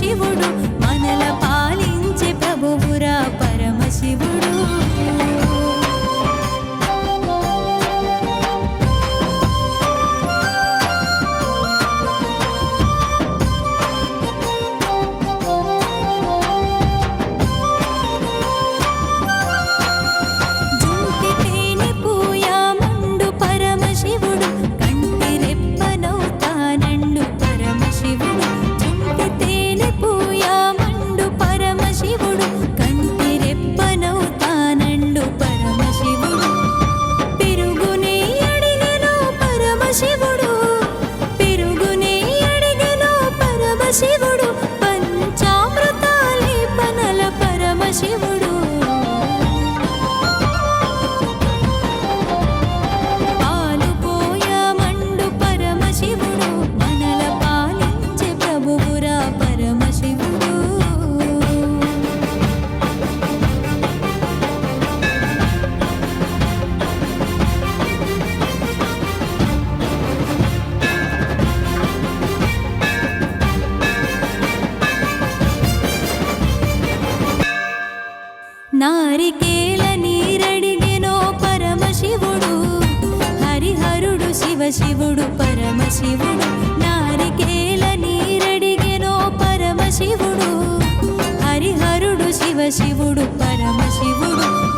శివుడు మనల పరమశివుడు పరమశివుడు నారికేల నీరడిగెనో పరమశివుడు. హరిహరుడు శివ శివుడు పరమశివుడు.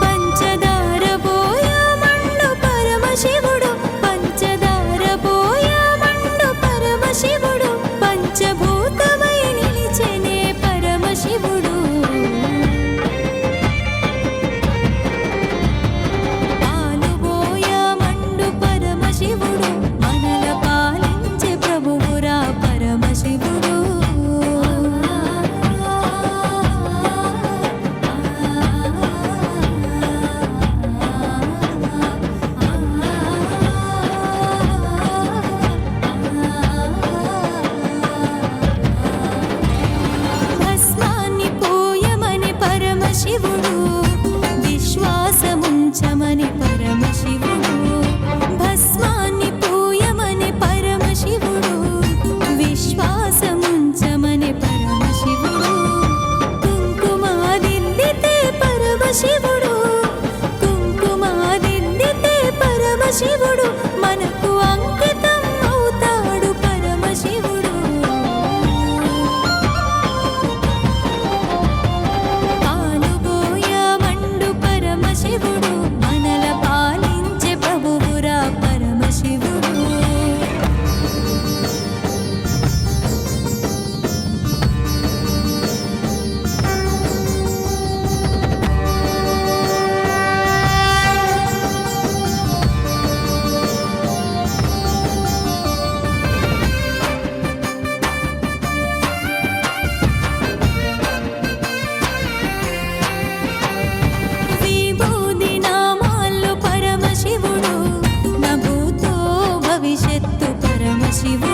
see you.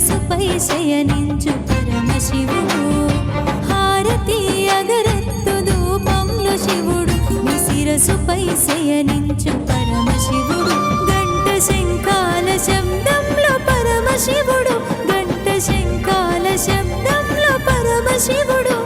మనసుపై శయనించు పరమశివుడు హారతి అగరత్తు ధూపంలో శివుడు. నీ శిరసుపై శయనించు పరమశివుడు గంట శంఖాల శబ్దంలో పరమశివుడు గంట శంఖాల శబ్దంలో పరమశివుడు